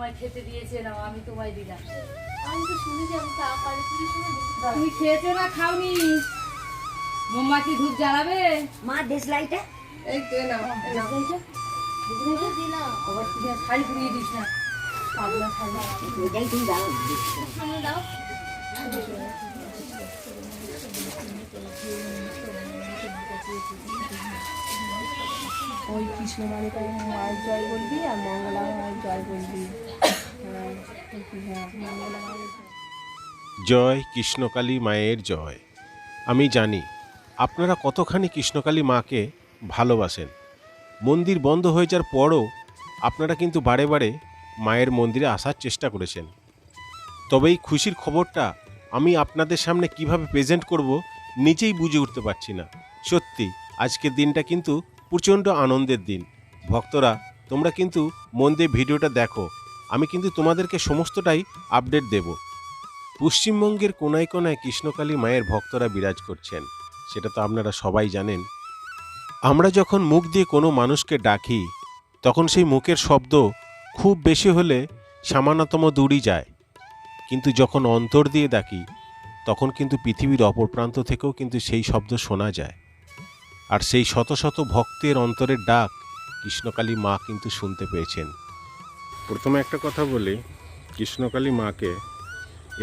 তোমায় খেতে দিয়েছে নাও আমি তোমায় দিলাম। আমি তো শুনেছি আমি তো পুজোর সময় তুমি খেয়েছো না খাওনি? মোমবাতি ধূপ জ্বালাবে? মা দেশ লাইটা। এই তো। বুঝে দিলাম। আবার শাড়ি পুড়িয়ে দিস না? পাগলা শাড়ি এটাই তুমি দাও। শুনে দাও। ওই কৃষ্ণ মালিকা মায়ের জয় বলবি আর মঙ্গলা মায়ের জয় বলবি। হ্যাঁ জয় কৃষ্ণকালী মায়ের জয়। আমি জানি, আপনারা কতখানি কৃষ্ণকালী মাকে ভালোবাসেন। মন্দির বন্ধ হয়ে যাওয়ার পরও আপনারা কিন্তু বারে বারে মায়ের মন্দিরে আসার চেষ্টা করেছেন। তবে এই খুশির খবরটা আমি আপনাদের সামনে কীভাবে প্রেজেন্ট করব নিজেই বুঝে উঠতে পারছি না। সত্যি, আজকের দিনটা কিন্তু প্রচণ্ড আনন্দের দিন। ভক্তরা, তোমরা কিন্তু মন দিয়ে ভিডিওটা দেখো। আমি কিন্তু তোমাদেরকে সমস্তটাই আপডেট দেবো। পশ্চিমবঙ্গের কোনায় কোনায় কৃষ্ণকালী মায়ের ভক্তরা বিরাজ করছেন, সেটা তো আপনারা সবাই জানেন। আমরা যখন মুখ দিয়ে কোনো মানুষকে ডাকি, তখন সেই মুখের শব্দ খুব বেশি হলে সামান্যতম দূরই যায়। কিন্তু যখন অন্তর দিয়ে ডাকি, তখন কিন্তু পৃথিবীর অপর প্রান্ত থেকেও কিন্তু সেই শব্দ শোনা যায়। আর সেই শত শত ভক্তের অন্তরের ডাক কৃষ্ণকালী মা কিন্তু শুনতে পেয়েছেন। প্রথমে একটা কথা বলি, কৃষ্ণকালী মাকে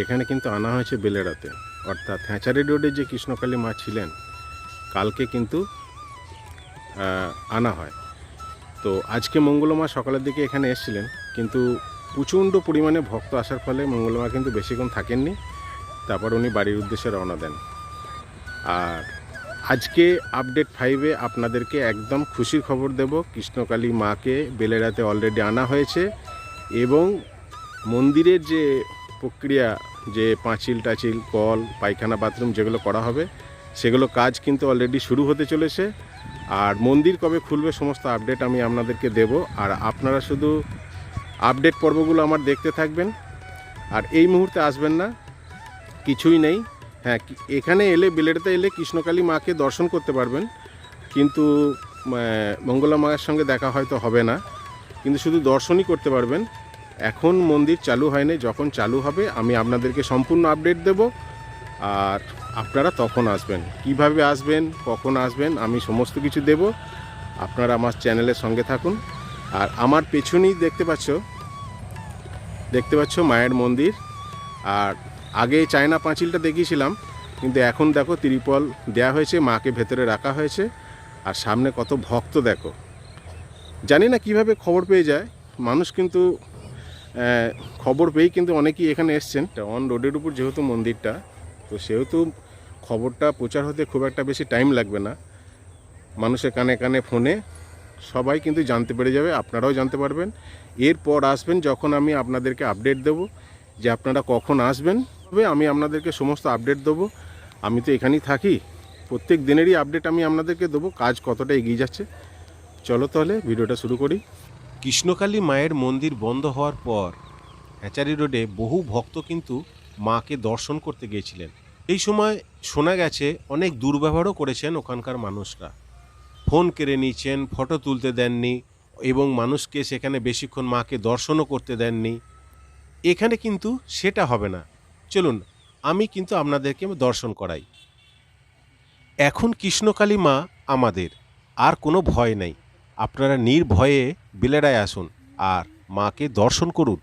এখানে কিন্তু আনা হয়েছে বেলেরাতে অর্থাৎ হ্যাঁচারি রোডে যে কৃষ্ণকালী মা ছিলেন, কালকে কিন্তু আনা হয়। তো আজকে মঙ্গলমা সকালের দিকে এখানে এসেছিলেন, কিন্তু প্রচণ্ড পরিমাণে ভক্ত আসার ফলে মঙ্গলমা কিন্তু বেশিক্ষণ থাকেননি। তারপর উনি বাড়ির উদ্দেশ্যে রওনা দেন। আর আজকে আপডেট ফাইভে আপনাদেরকে একদম খুশির খবর দেব। কৃষ্ণকালী মাকে বেলেরাতে অলরেডি আনা হয়েছে এবং মন্দিরের যে প্রক্রিয়া, যে পাঁচিল টাচিল, কল, পায়খানা, বাথরুম যেগুলো করা হবে, সেগুলো কাজ কিন্তু অলরেডি শুরু হতে চলেছে। আর মন্দির কবে খুলবে সমস্ত আপডেট আমি আপনাদেরকে দেব। আর আপনারা শুধু আপডেট পর্বগুলো আমার দেখতে থাকবেন। আর এই মুহূর্তে আসবেন না, কিছুই নেই। হ্যাঁ এখানে এলে বিলেটতে এলে কৃষ্ণকালী মাকে দর্শন করতে পারবেন। কিন্তু মঙ্গলা মায়ের সঙ্গে দেখা হয়তো হবে না। কিন্তু শুধু দর্শনই করতে পারবেন। এখন মন্দির চালু হয়নি। যখন চালু হবে, আমি আপনাদেরকে সম্পূর্ণ আপডেট দেব। আর আপনারা তখন আসবেন। কীভাবে আসবেন, কখন আসবেন, আমি সমস্ত কিছু দেব। আপনারা আমার চ্যানেলের সঙ্গে থাকুন। আর আমার পেছনেই দেখতে পাচ্ছ দেখতে পাচ্ছ মায়ের মন্দির। আর আগে চায়না পাঁচিলটা দেখিয়েছিলাম, কিন্তু এখন দেখো ত্রিপল দেয়া হয়েছে, মাকে ভেতরে রাখা হয়েছে, আর সামনে কত ভক্ত দেখো। জানি না কীভাবে খবর পেয়ে যায়, মানুষ কিন্তু খবর পেয়েই কিন্তু অনেকেই এখানে এসছেন। অন রোডের উপর যেহেতু মন্দিরটা, তো সেহেতু খবরটা প্রচার হতে খুব একটা বেশি টাইম লাগবে না। মানুষের কানে কানে ফোনে সবাই কিন্তু জানতে পেরে যাবে, আপনারাও জানতে পারবেন। এরপর আসবেন যখন আমি আপনাদেরকে আপডেট দেব যে আপনারা কখন আসবেন। তবে আমি আপনাদেরকে সমস্ত আপডেট দেবো। আমি তো এখানেই থাকি। প্রত্যেক দিনেরই আপডেট আমি আপনাদেরকে দেবো, কাজ কতটা এগিয়ে যাচ্ছে। চলো তাহলে ভিডিওটা শুরু করি। কৃষ্ণকালী মায়ের মন্দির বন্ধ হওয়ার পর হ্যাচারি রোডে বহু ভক্ত কিন্তু মাকে দর্শন করতে গিয়েছিলেন। এই সময় শোনা গেছে, অনেক দুর্ব্যবহারও করেছেন ওখানকার মানুষরা। ফোন কেড়ে নিয়েছেন ফটো তুলতে দেননি এবং মানুষকে সেখানে বেশিক্ষণ মাকে দর্শনও করতে দেননি। এখানে কিন্তু সেটা হবে না। চলুন, আমি কিন্তু আপনাদেরকে দর্শন করাই। এখন কৃষ্ণকালী মা আমাদের, আর কোনো ভয় নেই। আপনারা নির্ভয়ে বিলেরায় আসুন, আর মাকে দর্শন করুন।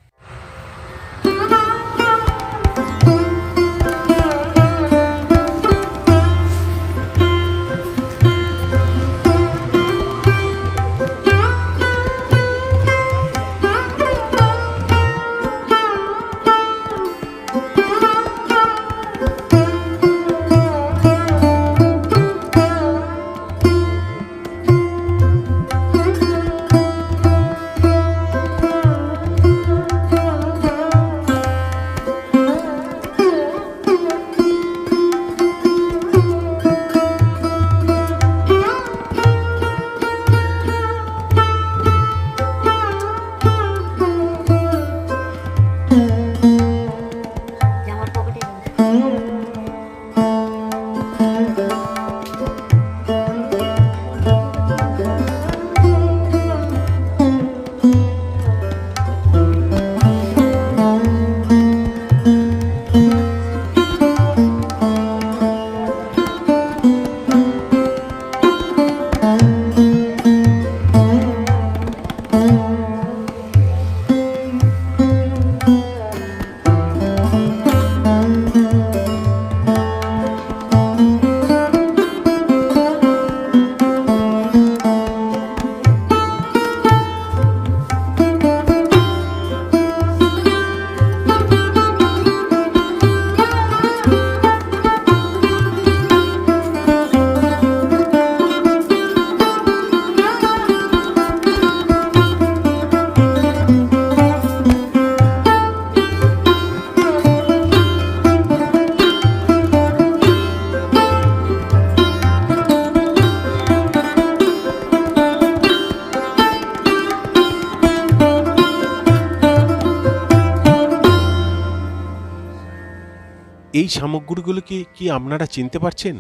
এই সামগ্রীগুলোকে কি আপনারা চিনতে পারছেন?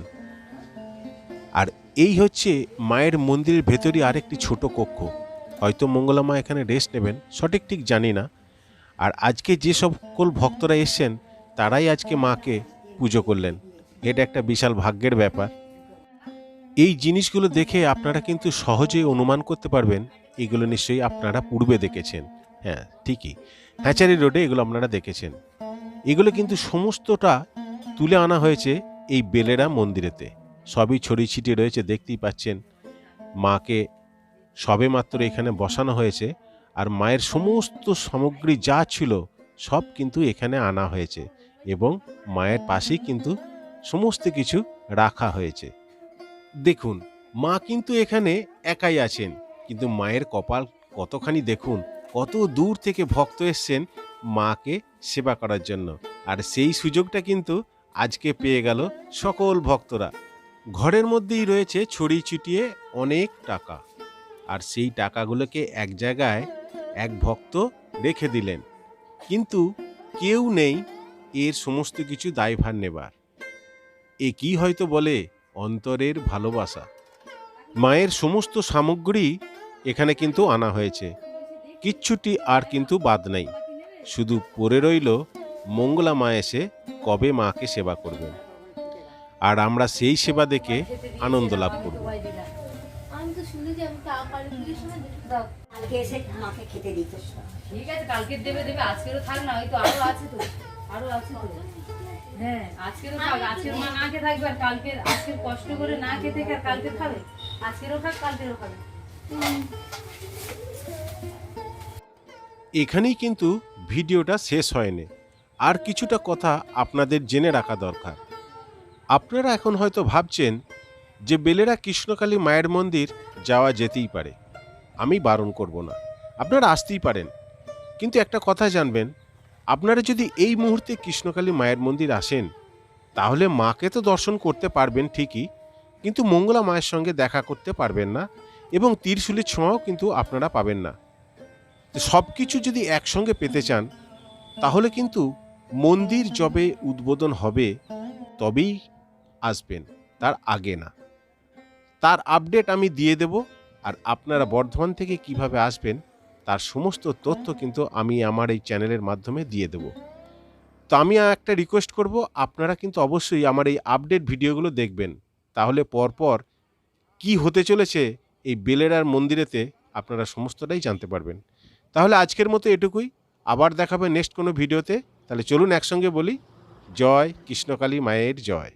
আর এই হচ্ছে মায়ের মন্দিরের ভেতরই আরেকটি ছোট কক্ষ। হয়তো মঙ্গলা মা এখানে রেস্ট নেবেন, সঠিক ঠিক জানি না। আর আজকে যে সকল ভক্তরা এসছেন, তারাই আজকে মাকে পুজো করলেন। এটা একটা বিশাল ভাগ্যের ব্যাপার। এই জিনিসগুলো দেখে আপনারা কিন্তু সহজেই অনুমান করতে পারবেন, এগুলো নিশ্চয়ই আপনারা পূর্বে দেখেছেন। হ্যাঁ ঠিকই। হ্যাচারি রোডে এগুলো আপনারা দেখেছেন। এগুলো কিন্তু সমস্তটা তুলে আনা হয়েছে এই বেলেরা মন্দিরেতে। সবই ছড়িয়ে ছিটিয়ে রয়েছে, দেখতেই পাচ্ছেন। মাকে সবে মাত্র এখানে বসানো হয়েছে আর মায়ের সমস্ত সামগ্রী যা ছিল সব কিন্তু এখানে আনা হয়েছে এবং মায়ের পাশেই কিন্তু সমস্ত কিছু রাখা হয়েছে। দেখুন, মা কিন্তু এখানে একাই আছেন, কিন্তু মায়ের কপাল কতখানি দেখুন কত দূর থেকে ভক্ত এসছেন মাকে সেবা করার জন্য। আর সেই সুযোগটা কিন্তু আজকে পেয়ে গেল সকল ভক্তরা। ঘরের মধ্যেই রয়েছে ছড়িয়ে ছিটিয়ে অনেক টাকা। আর সেই টাকাগুলোকে এক জায়গায় এক ভক্ত রেখে দিলেন। কিন্তু কেউ নেই এর সমস্ত কিছু দায়ভার নেবার। এ কি হয়তো বলে অন্তরের ভালোবাসা। মায়ের সমস্ত সামগ্রী এখানে কিন্তু আনা হয়েছে। কিচ্ছুটি আর কিন্তু বাদ নাই। শুধু পড়ে রইল, মঙ্গলা মা এসে কবে মাকে সেবা করবেন। আর আমরা সেই সেবা দেখে আনন্দ লাভ করব। খেতে হ্যাঁ কষ্ট করে না খাবে। আজকেরও থাক কালকেরও খাবে। এখানেই কিন্তু ভিডিওটা শেষ হয়নি। আর কিছুটা কথা আপনাদের জেনে রাখা দরকার। আপনারা এখন হয়তো ভাবছেন যে বেলেরা কৃষ্ণকালী মায়ের মন্দির যাওয়া যেতেই পারে। আমি বারণ করব না। আপনারা আসতেই পারেন। কিন্তু একটা কথা জানবেন, আপনারা যদি এই মুহূর্তে কৃষ্ণকালী মায়ের মন্দির আসেন, তাহলে মাকে তো দর্শন করতে পারবেন ঠিকই, কিন্তু মঙ্গলা মায়ের সঙ্গে দেখা করতে পারবেন না এবং তীরশুলের ছোঁয়াও কিন্তু আপনারা পাবেন না। সব কিছু যদি একসঙ্গে পেতে চান, তাহলে কিন্তু মন্দির যবে উদ্বোধন হবে, তবেই আসবেন, তার আগে না। তার আপডেট আমি দিয়ে দেব, আর আপনারা বর্ধমান থেকে কীভাবে আসবেন, তার সমস্ত তথ্য কিন্তু আমি আমার এই চ্যানেলের মাধ্যমে দিয়ে দেব। তো আমি একটা রিকোয়েস্ট করব, আপনারা কিন্তু অবশ্যই আমার এই আপডেট ভিডিওগুলো দেখবেন। তাহলে পরপর কি হতে চলেছে এই বেলেরার মন্দিরেতে আপনারা সমস্তটাই জানতে পারবেন। তাহলে আজকের মতো এটুকুই। আবার দেখাবে নেক্সট কোনো ভিডিওতে। তাহলে চলুন একসঙ্গে বলি, জয় কৃষ্ণকালী মায়ের জয়।